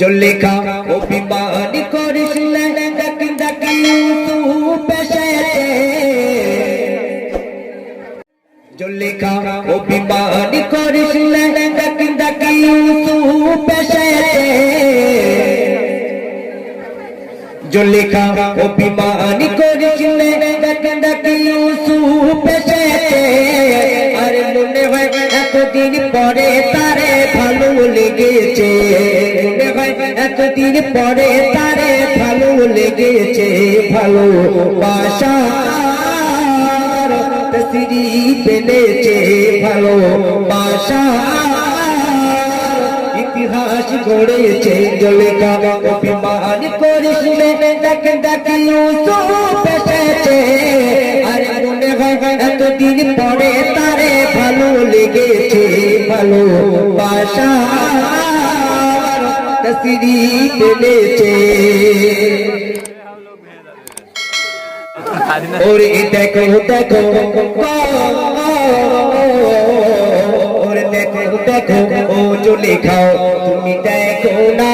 জলেখা অভিমান করিস জলেখা অভিমান করিস জলেখা অভিমান করিস আর মনে হয় এতদিন পরে তারে ভালো লেগেছে। এতদিন পরে তারে ভালো লেগেছে, ভালো বাসা তসরি পেলেছে ভালো বাসা ইতিহাস গড়েছে। জলেখা অভিমান করিস দেখ দেখ ইউসুফ এসেছে। আর মনে হয় এতদিন পরে তারে ভালো লেগেছে, ভালো বাসা ওরে দেখো দেখো ওরে দেখো দেখো ও চলে খাও। তুমি দেখো না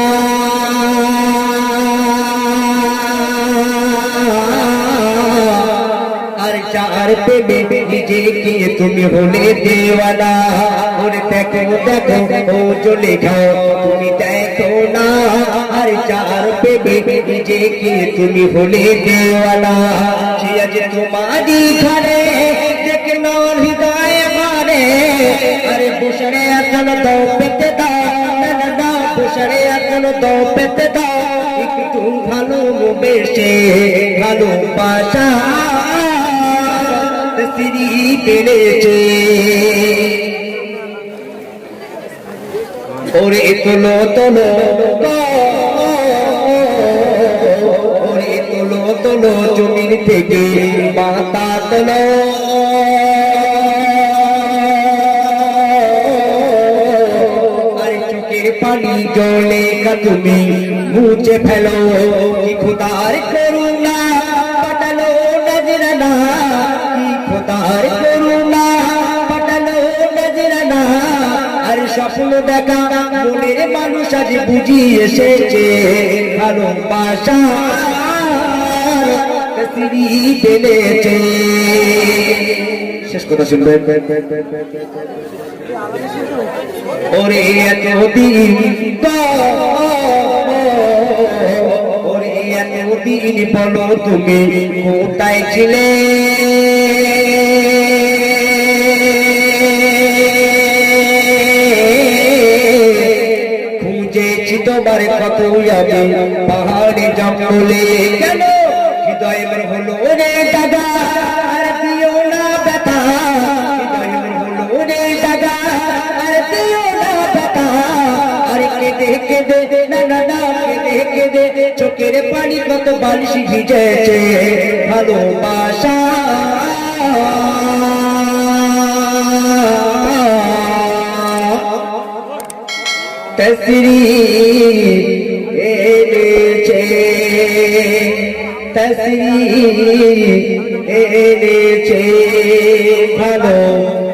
চার পেবে নিজেকে তুমি হলে দেওয়ানা ওরে দেখো দেখো ও চলে খাও তুমি দেখো না আর চার পেবে নিজেকে তুমি হলে দেওয়ানা সে আজ তোমারই ঘরে দেখল হৃদয় মারে আরে বসরে এখন তো পেতে দাও দাও বসরে এখন তো পেতে দাও একটু ভালো বেশে ভালো বাসা সিঁড়ি পেলেছে। ওরে তোলো তোলো, ওরে তোলো তোলো জমির থেকে মাতা তোলো পানি জলে কা তুমি মুছে ফেলো খুদার করুণা পাটালো নজরানা। খুদার করুণা পাটালো নজরানা। আর স্বপ্ন দেখা, মনের মানুষ আজ বুঝি এসেছে। ভালোবাসা শেষ কথা শুনবেন ওরে এতদিন ওরে এতদিন বলো তুমি কোথায় ছিলে? তোমার কত আমি পাহাড়ে জঙ্গলে কেন? হৃদয়ের হলো রে দাদা আর দিও না ব্যথা। হৃদয়ের হলো রে দাদা চোখের পানি কত বালিশ ভিজেছে। ভালোবাসা তসরি এনেছে তসরি এনেছে ভালো